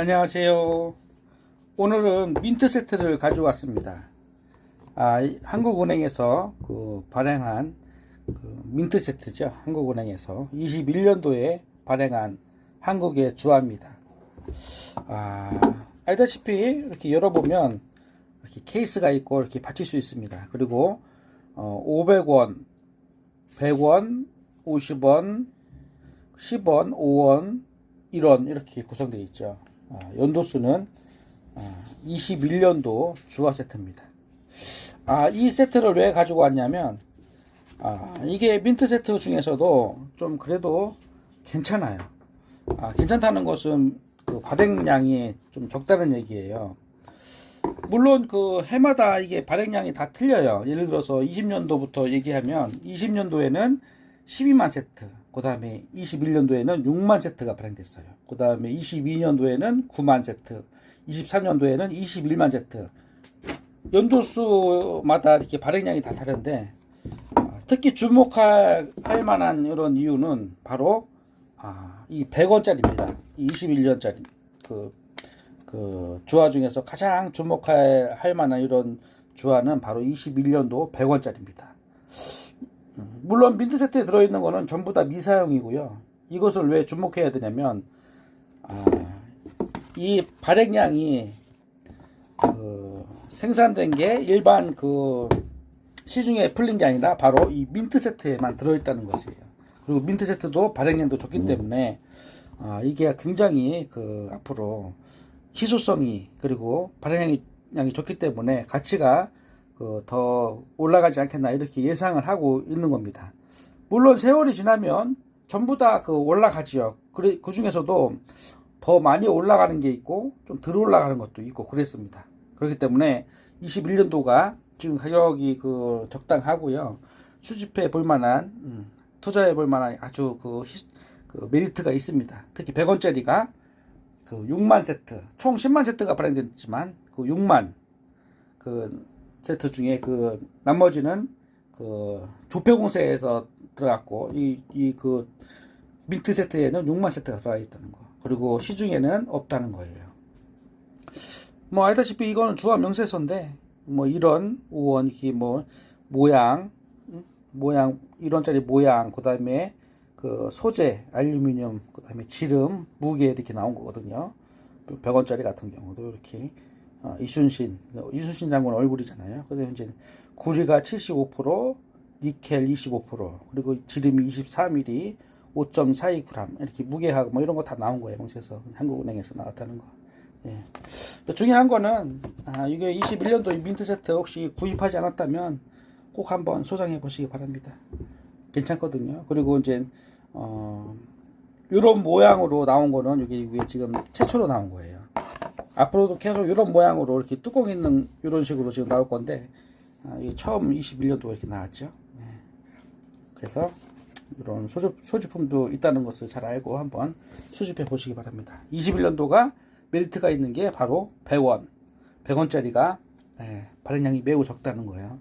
안녕하세요. 오늘은 민트 세트를 가져왔습니다. 아, 이 한국은행에서 그 발행한 그 민트 세트죠. 한국은행에서 21년도에 발행한 한국의 주화입니다. 아, 알다시피 이렇게 열어보면 이렇게 케이스가 있고 이렇게 받칠 수 있습니다. 그리고 어, 500원, 100원, 50원, 10원, 5원, 1원 이렇게 구성되어 있죠. 어, 연도수는 어, 21년도 주화 세트입니다. 아, 이 세트를 왜 가지고 왔냐면 아, 이게 민트 세트 중에서도 좀 그래도 괜찮아요. 아, 괜찮다는 것은 그 발행량이 좀 적다는 얘기예요. 물론 그 해마다 이게 발행량이 다 틀려요. 예를 들어서 20년도부터 얘기하면 20년도에는 12만 세트, 그 다음에 21년도에는 6만 세트가 발행됐어요. 그 다음에 22년도에는 9만 세트, 23년도에는 21만 세트. 연도수마다 이렇게 발행량이 다 다른데 아, 특히 주목할 할 만한 이런 이유는 바로 아, 이 100원짜리입니다. 21년짜리 그, 그 주화 중에서 가장 주목할 할 만한 이런 주화는 바로 21년도 100원짜리입니다. 물론 민트 세트에 들어있는 거는 전부 다 미사용이고요. 이것을 왜 주목해야 되냐면 아, 이 발행량이 그 생산된 게 일반 그 시중에 풀린 게 아니라 바로 이 민트 세트에만 들어있다는 것이에요. 그리고 민트 세트도 발행량도 적기 때문에 아, 이게 굉장히 그 앞으로 희소성이 그리고 발행량이 적기 때문에 가치가 그 더 올라가지 않겠나 이렇게 예상을 하고 있는 겁니다. 물론 세월이 지나면 전부 다 그 올라가지요. 그래 그 중에서도 더 많이 올라가는 게 있고 좀 덜 올라가는 것도 있고 그랬습니다. 그렇기 때문에 21년도가 지금 가격이 그 적당하고요. 수집해 볼 만한 음, 투자해 볼 만한 아주 그, 히- 그 메리트가 있습니다. 특히 100원짜리가 그 6만 세트, 총 10만 세트가 발행됐지만 그 6만 그 세트 중에 그 나머지는 그 조폐공사에서 들어갔고 이 이 그 민트 세트에는 6만 세트가 들어가 있다는 거. 그리고 시중에는 없다는 거예요. 뭐 알다시피 이거는 주화 명세서인데 뭐 이런 5원 이렇게 뭐 모양 음? 모양 1원짜리 모양 그다음에 그 소재 알루미늄 그다음에 지름 무게 이렇게 나온 거거든요. 100원짜리 같은 경우도 이렇게 어, 이순신 이순신 장군 얼굴이잖아요. 그다음에 이제 구리가 75% 니켈 25% 그리고 지름이 24mm 5.42g 이렇게 무게하고 뭐 이런 거 다 나온 거예요. 명세서 한국은행에서 나왔다는 거. 예. 또 중요한 거는 아, 이게 21년도 이 민트 세트 혹시 구입하지 않았다면 꼭 한번 소장해 보시기 바랍니다. 괜찮거든요. 그리고 이제 어 이런 모양으로 나온 거는 이게 지금 최초로 나온 거예요. 앞으로도 계속 이런 모양으로 이렇게 뚜껑 있는 이런 식으로 지금 나올 건데 아, 이게 처음 21년도 이렇게 나왔죠. 예. 그래서 이런 소주, 소지품도 있다는 것을 잘 알고 한번 수집해 보시기 바랍니다. 21년도가 메리트가 있는 게 바로 100원. 100원짜리가 예, 발행량이 매우 적다는 거예요.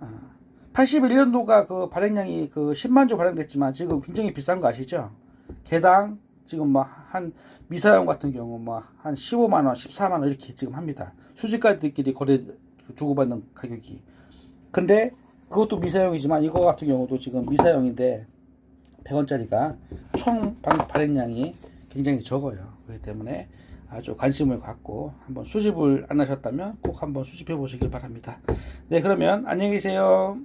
아, 81년도가 그 발행량이 그 10만 주 발행됐지만 지금 굉장히 비싼 거 아시죠? 개당 지금 뭐 한 미사용 같은 경우 뭐 한 15만 원, 14만 원 이렇게 지금 합니다. 수집가들끼리 거래 주고받는 가격이. 근데 그것도 미사용이지만 이거 같은 경우도 지금 미사용인데 100원짜리가 총 방- 발행량이 굉장히 적어요. 그렇기 때문에 아주 관심을 갖고 한번 수집을 안 하셨다면 꼭 한번 수집해 보시길 바랍니다. 네, 그러면 안녕히 계세요.